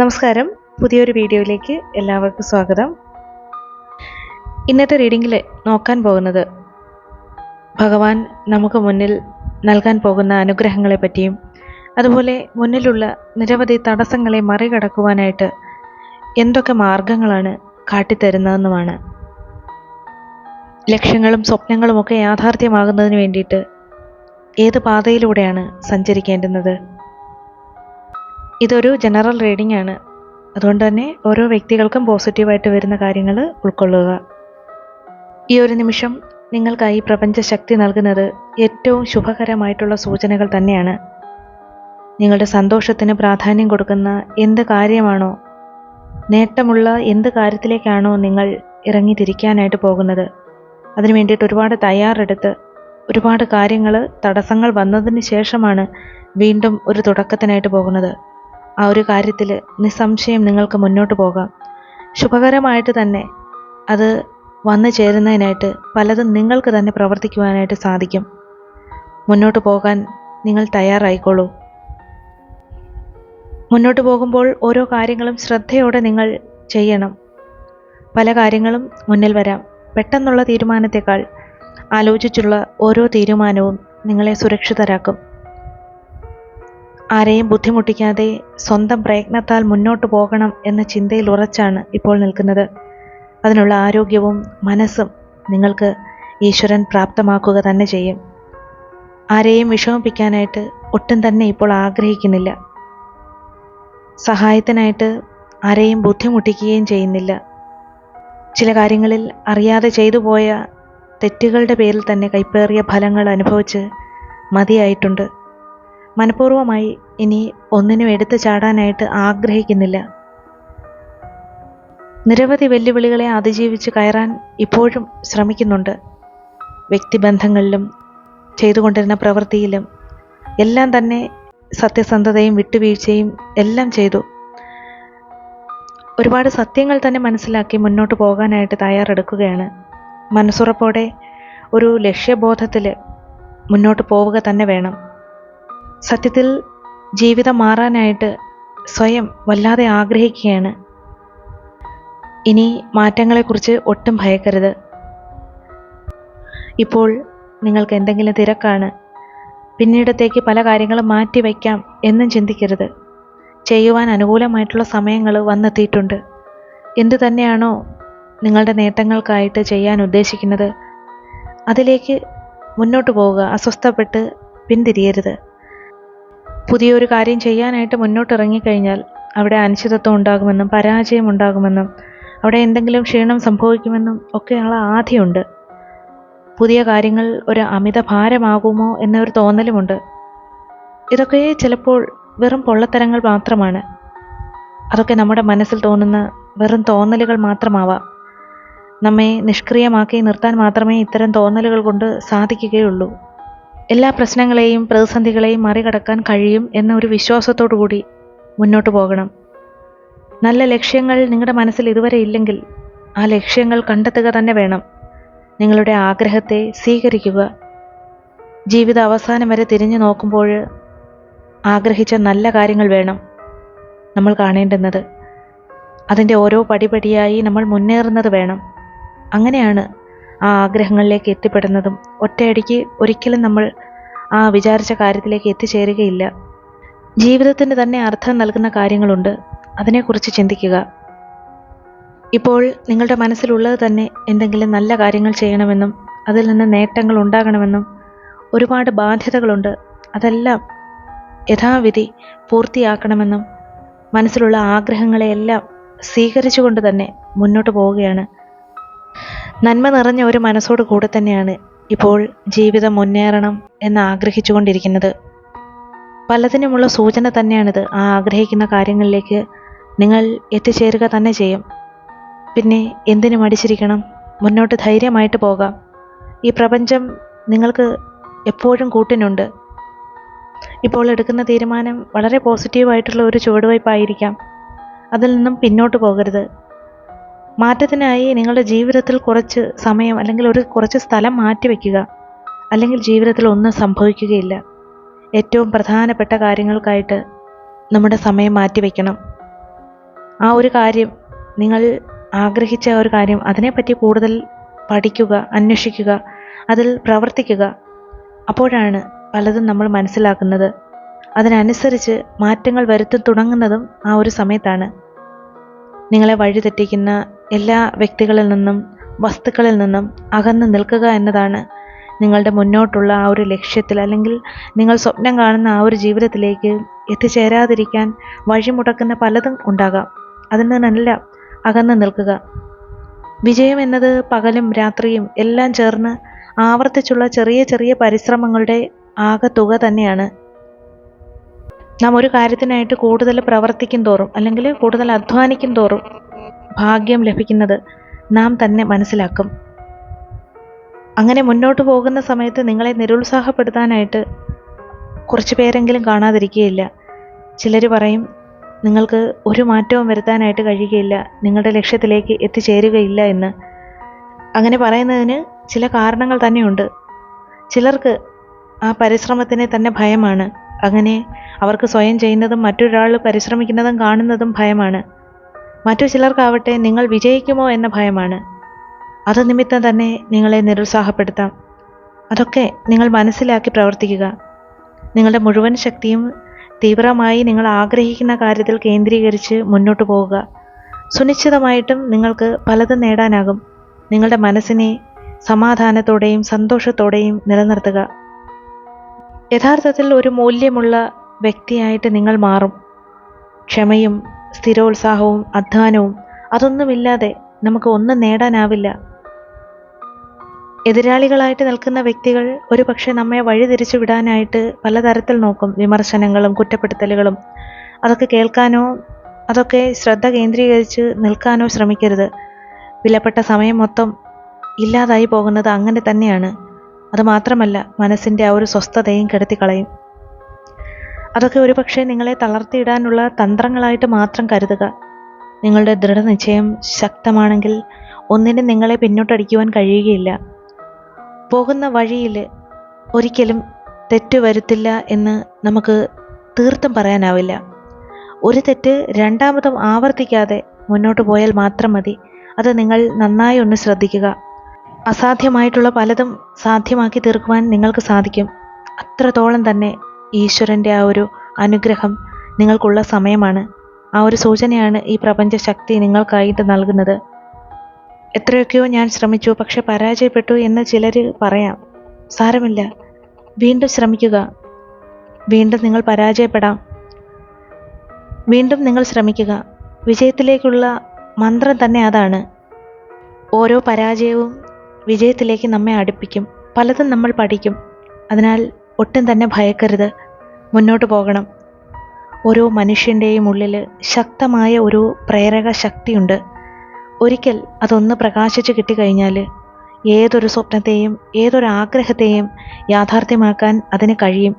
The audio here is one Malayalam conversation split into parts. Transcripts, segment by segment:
നമസ്കാരം. പുതിയൊരു വീഡിയോയിലേക്ക് എല്ലാവർക്കും സ്വാഗതം. ഇന്നത്തെ റീഡിങ്ങിൽ നോക്കാൻ പോകുന്നത് ഭഗവാൻ നമുക്ക് മുന്നിൽ നൽകാൻ പോകുന്ന അനുഗ്രഹങ്ങളെ പറ്റിയും അതുപോലെ മുന്നിലുള്ള നിരവധി തടസ്സങ്ങളെ മറികടക്കുവാനായിട്ട് എന്തൊക്കെ മാർഗങ്ങളാണ് കാട്ടിത്തരുന്നതെന്നുമാണ്. ലക്ഷ്യങ്ങളും സ്വപ്നങ്ങളുമൊക്കെ യാഥാർത്ഥ്യമാകുന്നതിന് വേണ്ടിയിട്ട് ഏത് പാതയിലൂടെയാണ് സഞ്ചരിക്കേണ്ടുന്നത്? ഇതൊരു ജനറൽ റീഡിംഗ് ആണ്. അതുകൊണ്ട് തന്നെ ഓരോ വ്യക്തികൾക്കും പോസിറ്റീവായിട്ട് വരുന്ന കാര്യങ്ങൾ ഉൾക്കൊള്ളുക. ഈ ഒരു നിമിഷം നിങ്ങൾക്കായി പ്രപഞ്ച ശക്തി നൽകുന്നത് ഏറ്റവും ശുഭകരമായിട്ടുള്ള സൂചനകൾ തന്നെയാണ്. നിങ്ങളുടെ സന്തോഷത്തിന് പ്രാധാന്യം കൊടുക്കുന്ന എന്ത് കാര്യമാണോ നേട്ടമുള്ള എന്ത് കാര്യത്തിലേക്കാണോ നിങ്ങൾ ഇറങ്ങി തിരിക്കാനായിട്ട് പോകുന്നത് അതിനു വേണ്ടിയിട്ട് ഒരുപാട് തയ്യാറെടുത്ത് ഒരുപാട് കാര്യങ്ങൾ തടസ്സങ്ങൾ വന്നതിന് ശേഷമാണ് വീണ്ടും ഒരു തുടക്കത്തിനായിട്ട് പോകുന്നത്. ആ ഒരു കാര്യത്തിൽ നിസ്സംശയം നിങ്ങൾക്ക് മുന്നോട്ട് പോകാം. ശുഭകരമായിട്ട് തന്നെ അത് വന്നു ചേരുന്നതിനായിട്ട് പലതും നിങ്ങൾക്ക് തന്നെ പ്രവർത്തിക്കുവാനായിട്ട് സാധിക്കും. മുന്നോട്ട് പോകാൻ നിങ്ങൾ തയ്യാറായിക്കോളൂ. മുന്നോട്ട് പോകുമ്പോൾ ഓരോ കാര്യങ്ങളും ശ്രദ്ധയോടെ നിങ്ങൾ ചെയ്യണം. പല കാര്യങ്ങളും മുന്നിൽ വരാം. പെട്ടെന്നുള്ള തീരുമാനത്തെക്കാൾ ആലോചിച്ചുള്ള ഓരോ തീരുമാനവും നിങ്ങളെ സുരക്ഷിതരാക്കും. ആരെയും ബുദ്ധിമുട്ടിക്കാതെ സ്വന്തം പ്രയത്നത്താൽ മുന്നോട്ട് പോകണം എന്ന ചിന്തയിൽ ഉറച്ചാണ് ഇപ്പോൾ നിൽക്കുന്നത്. അതിനുള്ള ആരോഗ്യവും മനസ്സും നിങ്ങൾക്ക് ഈശ്വരൻ പ്രാപ്തമാക്കുക തന്നെ ചെയ്യും. ആരെയും വിഷമിപ്പിക്കാനായിട്ട് ഒട്ടും തന്നെ ഇപ്പോൾ ആഗ്രഹിക്കുന്നില്ല. സഹായത്തിനായിട്ട് ആരെയും ബുദ്ധിമുട്ടിക്കുകയും ചെയ്യുന്നില്ല. ചില കാര്യങ്ങളിൽ അറിയാതെ ചെയ്തു പോയ തെറ്റുകളുടെ പേരിൽ തന്നെ കൈപ്പേറിയ ഫലങ്ങൾ അനുഭവിച്ച് മതിയായിട്ടുണ്ട്. മനഃപൂർവമായി ഇനി ഒന്നിനും എടുത്തു ചാടാനായിട്ട് ആഗ്രഹിക്കുന്നില്ല. നിരവധി വെല്ലുവിളികളെ അതിജീവിച്ച് കയറാൻ ഇപ്പോഴും ശ്രമിക്കുന്നുണ്ട്. വ്യക്തിബന്ധങ്ങളിലും ചെയ്തുകൊണ്ടിരുന്ന പ്രവൃത്തിയിലും എല്ലാം തന്നെ സത്യസന്ധതയും വിട്ടുവീഴ്ചയും എല്ലാം ചെയ്തു. ഒരുപാട് സത്യങ്ങൾ തന്നെ മനസ്സിലാക്കി മുന്നോട്ട് പോകാനായിട്ട് തയ്യാറെടുക്കുകയാണ്. മനസ്സുറപ്പോടെ ഒരു ലക്ഷ്യബോധത്തിൽ മുന്നോട്ട് പോവുക തന്നെ വേണം. സത്യത്തിൽ ജീവിതം മാറാനായിട്ട് സ്വയം വല്ലാതെ ആഗ്രഹിക്കുകയാണ്. ഇനി മാറ്റങ്ങളെക്കുറിച്ച് ഒട്ടും ഭയക്കരുത്. ഇപ്പോൾ നിങ്ങൾക്ക് എന്തെങ്കിലും തിരക്കാണ്. പിന്നീടത്തേക്ക് പല കാര്യങ്ങളും മാറ്റി വയ്ക്കാം എന്നും ചിന്തിക്കരുത്. ചെയ്യുവാൻ അനുകൂലമായിട്ടുള്ള സമയങ്ങൾ വന്നെത്തിയിട്ടുണ്ട്. എന്തു തന്നെയാണോ നിങ്ങളുടെ നേട്ടങ്ങൾക്കായിട്ട് ചെയ്യാൻ ഉദ്ദേശിക്കുന്നത് അതിലേക്ക് മുന്നോട്ട് പോവുക അസ്വസ്ഥപ്പെട്ട് പിന്തിരിയരുത്. പുതിയൊരു കാര്യം ചെയ്യാനായിട്ട് മുന്നോട്ട് ഇറങ്ങിക്കഴിഞ്ഞാൽ അവിടെ അനിശ്ചിതത്വം ഉണ്ടാകുമെന്നും പരാജയം ഉണ്ടാകുമെന്നും അവിടെ എന്തെങ്കിലും ക്ഷീണം സംഭവിക്കുമെന്നും ഒക്കെയുള്ള ആധിയുണ്ട്. പുതിയ കാര്യങ്ങൾ ഒരു അമിത ഭാരമാകുമോ എന്നൊരു തോന്നലുമുണ്ട്. ഇതൊക്കെ ചിലപ്പോൾ വെറും പൊള്ളത്തരങ്ങൾ മാത്രമാണ്. അതൊക്കെ നമ്മുടെ മനസ്സിൽ തോന്നുന്ന വെറും തോന്നലുകൾ മാത്രമാവാം. നമ്മെ നിഷ്ക്രിയമാക്കി നിർത്താൻ മാത്രമേ ഇത്തരം തോന്നലുകൾ കൊണ്ട് സാധിക്കുകയുള്ളൂ. എല്ലാ പ്രശ്നങ്ങളെയും പ്രതിസന്ധികളെയും മറികടക്കാൻ കഴിയും എന്ന ഒരു വിശ്വാസത്തോടു കൂടി മുന്നോട്ട് പോകണം. നല്ല ലക്ഷ്യങ്ങൾ നിങ്ങളുടെ മനസ്സിൽ ഇതുവരെ ഇല്ലെങ്കിൽ ആ ലക്ഷ്യങ്ങൾ കണ്ടെത്തുക തന്നെ വേണം. നിങ്ങളുടെ ആഗ്രഹത്തെ സ്വീകരിക്കുക. ജീവിത അവസാനം വരെ തിരിഞ്ഞു നോക്കുമ്പോൾ ആഗ്രഹിച്ച നല്ല കാര്യങ്ങൾ വേണം നമ്മൾ കാണേണ്ടുന്നത്. അതിന്റെ ഓരോ പടിപടിയായി നമ്മൾ മുന്നേറുന്നത് വേണം. അങ്ങനെയാണ് ആ ആഗ്രഹങ്ങളിലേക്ക് എത്തിപ്പെടുന്നതും ഒറ്റയടിക്ക് ഒരിക്കലും നമ്മൾ ആ വിചാരിച്ച കാര്യത്തിലേക്ക് എത്തിച്ചേരുകയില്ല. ജീവിതത്തിന് തന്നെ അർത്ഥം നൽകുന്ന കാര്യങ്ങളുണ്ട്. അതിനെക്കുറിച്ച് ചിന്തിക്കുക. ഇപ്പോൾ നിങ്ങളുടെ മനസ്സിലുള്ളത് തന്നെ എന്തെങ്കിലും നല്ല കാര്യങ്ങൾ ചെയ്യണമെന്നും അതിൽ നിന്ന് നേട്ടങ്ങൾ ഉണ്ടാകണമെന്നും ഒരുപാട് ബാധ്യതകളുണ്ട്. അതെല്ലാം യഥാവിധി പൂർത്തിയാക്കണമെന്നും മനസ്സിലുള്ള ആഗ്രഹങ്ങളെയെല്ലാം സ്വീകരിച്ചുകൊണ്ട് തന്നെ മുന്നോട്ട് പോവുകയാണ്. നന്മ നിറഞ്ഞ ഒരു മനസ്സോട് കൂടെ തന്നെയാണ് ഇപ്പോൾ ജീവിതം മുന്നേറണം എന്ന് ആഗ്രഹിച്ചുകൊണ്ടിരിക്കുന്നത്. പലതിനുമുള്ള സൂചന തന്നെയാണിത്. ആ ആഗ്രഹിക്കുന്ന കാര്യങ്ങളിലേക്ക് നിങ്ങൾ എത്തിച്ചേരുക തന്നെ ചെയ്യും. പിന്നെ എന്തിനു മടിച്ചിരിക്കണം? മുന്നോട്ട് ധൈര്യമായിട്ട് പോകാം. ഈ പ്രപഞ്ചം നിങ്ങൾക്ക് എപ്പോഴും കൂട്ടിനുണ്ട്. ഇപ്പോൾ എടുക്കുന്ന തീരുമാനം വളരെ പോസിറ്റീവായിട്ടുള്ള ഒരു ചുവടുവയ്പായിരിക്കാം അതിൽ നിന്നും പിന്നോട്ട് പോകരുത്. മാറ്റത്തിനായി നിങ്ങളുടെ ജീവിതത്തിൽ കുറച്ച് സമയം അല്ലെങ്കിൽ ഒരു കുറച്ച് സ്ഥലം മാറ്റിവെക്കുക അല്ലെങ്കിൽ ജീവിതത്തിൽ ഒന്നും സംഭവിക്കുകയില്ല. ഏറ്റവും പ്രധാനപ്പെട്ട കാര്യങ്ങൾക്കായിട്ട് നമ്മുടെ സമയം മാറ്റിവെക്കണം ആ ഒരു കാര്യം നിങ്ങൾ ആഗ്രഹിച്ച ഒരു കാര്യം അതിനെപ്പറ്റി കൂടുതൽ പഠിക്കുക അന്വേഷിക്കുക അതിൽ പ്രവർത്തിക്കുക. അപ്പോഴാണ് പലതും നമ്മൾ മനസ്സിലാക്കുന്നത്. അതിനനുസരിച്ച് മാറ്റങ്ങൾ വരുത്തി തുടങ്ങുന്നതും ആ ഒരു സമയത്താണ്. നിങ്ങളെ വഴിതെറ്റിക്കുന്ന എല്ലാ വ്യക്തികളിൽ നിന്നും വസ്തുക്കളിൽ നിന്നും അകന്ന് നിൽക്കുക എന്നതാണ് നിങ്ങളുടെ മുന്നോട്ടുള്ള ആ ഒരു ലക്ഷ്യത്തിൽ അല്ലെങ്കിൽ നിങ്ങൾ സ്വപ്നം കാണുന്ന ആ ഒരു ജീവിതത്തിലേക്ക് എത്തിച്ചേരാതിരിക്കാൻ വഴിമുടക്കുന്ന പലതും ഉണ്ടാകാം. അതിൽ നിന്നല്ല അകന്ന് നിൽക്കുക. വിജയം എന്നത് പകലും രാത്രിയും എല്ലാം ചേർന്ന് ആവർത്തിച്ചുള്ള ചെറിയ ചെറിയ പരിശ്രമങ്ങളുടെ ആകെ തുക തന്നെയാണ്. നാം ഒരു കാര്യത്തിനായിട്ട് കൂടുതൽ പ്രവർത്തിക്കും തോറും അല്ലെങ്കിൽ കൂടുതൽ അധ്വാനിക്കും തോറും ഭാഗ്യം ലഭിക്കുന്നത് നാം തന്നെ മനസ്സിലാക്കും. അങ്ങനെ മുന്നോട്ട് പോകുന്ന സമയത്ത് നിങ്ങളെ നിരുത്സാഹപ്പെടുത്താനായിട്ട് കുറച്ച് പേരെങ്കിലും കാണാതിരിക്കുകയില്ല. ചിലർ പറയും നിങ്ങൾക്ക് ഒരു മാറ്റവും വരുത്താനായിട്ട് കഴിയുകയില്ല. നിങ്ങളുടെ ലക്ഷ്യത്തിലേക്ക് എത്തിച്ചേരുകയില്ല എന്ന്. അങ്ങനെ പറയുന്നതിന് ചില കാരണങ്ങൾ തന്നെയുണ്ട്. ചിലർക്ക് ആ പരിശ്രമത്തിനെ തന്നെ ഭയമാണ്. അങ്ങനെ അവർക്ക് സ്വയം ചെയ്യുന്നതും മറ്റൊരാൾ പരിശ്രമിക്കുന്നതും കാണുന്നതും ഭയമാണ്. മറ്റു ചിലർക്കാവട്ടെ നിങ്ങൾ വിജയിക്കുമോ എന്ന ഭയമാണ്. അത് നിമിത്തം തന്നെ നിങ്ങളെ നിരുത്സാഹപ്പെടുത്താം. അതൊക്കെ നിങ്ങൾ മനസ്സിലാക്കി പ്രവർത്തിക്കുക. നിങ്ങളുടെ മുഴുവൻ ശക്തിയും തീവ്രമായി നിങ്ങൾ ആഗ്രഹിക്കുന്ന കാര്യത്തിൽ കേന്ദ്രീകരിച്ച് മുന്നോട്ട് പോവുക. സുനിശ്ചിതമായിട്ടും നിങ്ങൾക്ക് പലതും നേടാനാകും. നിങ്ങളുടെ മനസ്സിനെ സമാധാനത്തോടെയും സന്തോഷത്തോടെയും നിലനിർത്തുക. യഥാർത്ഥത്തിൽ ഒരു മൂല്യമുള്ള വ്യക്തിയായിട്ട് നിങ്ങൾ മാറും. ക്ഷമയും സ്ഥിരോത്സാഹവും അധ്വാനവും അതൊന്നുമില്ലാതെ നമുക്ക് ഒന്നും നേടാനാവില്ല. എതിരാളികളായിട്ട് നിൽക്കുന്ന വ്യക്തികൾ ഒരു പക്ഷേ നമ്മെ വഴിതിരിച്ചു വിടാനായിട്ട് പലതരത്തിൽ നോക്കും. വിമർശനങ്ങളും കുറ്റപ്പെടുത്തലുകളും. അതൊക്കെ കേൾക്കാനോ അതൊക്കെ ശ്രദ്ധ കേന്ദ്രീകരിച്ച് നിൽക്കാനോ ശ്രമിക്കരുത്. വിലപ്പെട്ട സമയം മൊത്തം ഇല്ലാതായി പോകുന്നത് അങ്ങനെ തന്നെയാണ്. അത് മാത്രമല്ല മനസ്സിന്റെ ആ ഒരു സ്വസ്ഥതയും കെടുത്തിക്കളയും. അതൊക്കെ ഒരുപക്ഷെ നിങ്ങളെ തളർത്തിയിടാനുള്ള തന്ത്രങ്ങളായിട്ട് മാത്രം കരുതുക. നിങ്ങളുടെ ദൃഢനിശ്ചയം ശക്തമാണെങ്കിൽ ഒന്നിനും നിങ്ങളെ പിന്നോട്ടടിക്കുവാൻ കഴിയുകയില്ല. പോകുന്ന വഴിയിൽ ഒരിക്കലും തെറ്റ് വരുത്തില്ല എന്ന് നമുക്ക് തീർത്തും പറയാനാവില്ല. ഒരു തെറ്റ് രണ്ടാമതും ആവർത്തിക്കാതെ മുന്നോട്ട് പോയാൽ മാത്രം മതി. അത് നിങ്ങൾ നന്നായി ഒന്ന് ശ്രദ്ധിക്കുക. അസാധ്യമായിട്ടുള്ള പലതും സാധ്യമാക്കി തീർക്കുവാൻ നിങ്ങൾക്ക് സാധിക്കും. അത്രത്തോളം തന്നെ ഈശ്വരന്റെ ആ ഒരു അനുഗ്രഹം നിങ്ങൾക്കുള്ള സമയമാണ്. ആ ഒരു സൂചനയാണ് ഈ പ്രപഞ്ച ശക്തി നിങ്ങൾക്കായിട്ട് നൽകുന്നത്. എത്രയൊക്കെയോ ഞാൻ ശ്രമിച്ചു പക്ഷെ പരാജയപ്പെട്ടു എന്ന് ചിലർ പറയാം. സാരമില്ല. വീണ്ടും ശ്രമിക്കുക. വീണ്ടും നിങ്ങൾ പരാജയപ്പെടാം. വീണ്ടും നിങ്ങൾ ശ്രമിക്കുക. വിജയത്തിലേക്കുള്ള മന്ത്രം തന്നെ അതാണ്. ഓരോ പരാജയവും വിജയത്തിലേക്ക് നമ്മെ അടുപ്പിക്കും. പലതും നമ്മൾ പഠിക്കും. അതിനാൽ ഒട്ടും തന്നെ ഭയക്കരുത്. മുന്നോട്ട് പോകണം. ഓരോ മനുഷ്യന്റെയും ഉള്ളിൽ ശക്തമായ ഒരു പ്രേരക ശക്തിയുണ്ട്. ഒരിക്കൽ അതൊന്ന് പ്രകാശിച്ച് കിട്ടിക്കഴിഞ്ഞാൽ ഏതൊരു സ്വപ്നത്തെയും ഏതൊരു ആഗ്രഹത്തെയും യാഥാർത്ഥ്യമാക്കാൻ അതിന് കഴിയും.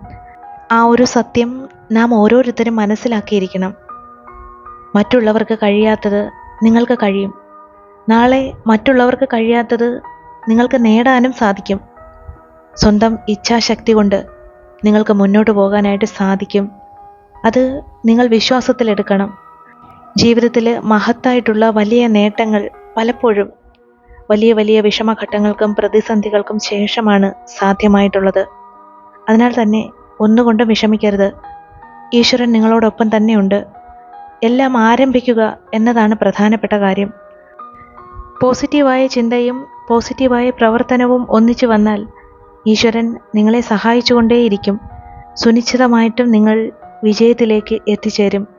ആ ഒരു സത്യം നാം ഓരോരുത്തരും മനസ്സിലാക്കിയിരിക്കണം. മറ്റുള്ളവർക്ക് കഴിയാത്തത് നിങ്ങൾക്ക് കഴിയും. നാളെ മറ്റുള്ളവർക്ക് കഴിയാത്തത് നിങ്ങൾക്ക് നേടാനും സാധിക്കും. സ്വന്തം ഇച്ഛാശക്തി കൊണ്ട് നിങ്ങൾക്ക് മുന്നോട്ട് പോകാനായിട്ട് സാധിക്കും. അത് നിങ്ങൾ വിശ്വാസത്തിലെടുക്കണം ജീവിതത്തിൽ മഹത്തായിട്ടുള്ള വലിയ നേട്ടങ്ങൾ പലപ്പോഴും വലിയ വലിയ വിഷമഘട്ടങ്ങൾക്കും പ്രതിസന്ധികൾക്കും ശേഷമാണ് സാധ്യമായിട്ടുള്ളത്. അതിനാൽ തന്നെ ഒന്നുകൊണ്ടും വിഷമിക്കരുത്. ഈശ്വരൻ നിങ്ങളോടൊപ്പം തന്നെയുണ്ട്. എല്ലാം ആരംഭിക്കുക എന്നതാണ് പ്രധാനപ്പെട്ട കാര്യം. പോസിറ്റീവായ ചിന്തയും പോസിറ്റീവായ പ്രവർത്തനവും ഒന്നിച്ചു വന്നാൽ ഈശ്വരൻ നിങ്ങളെ സഹായിച്ചുകൊണ്ടേയിരിക്കും. സുനിശ്ചിതമായിട്ടും നിങ്ങൾ വിജയത്തിലേക്ക് എത്തിച്ചേരും.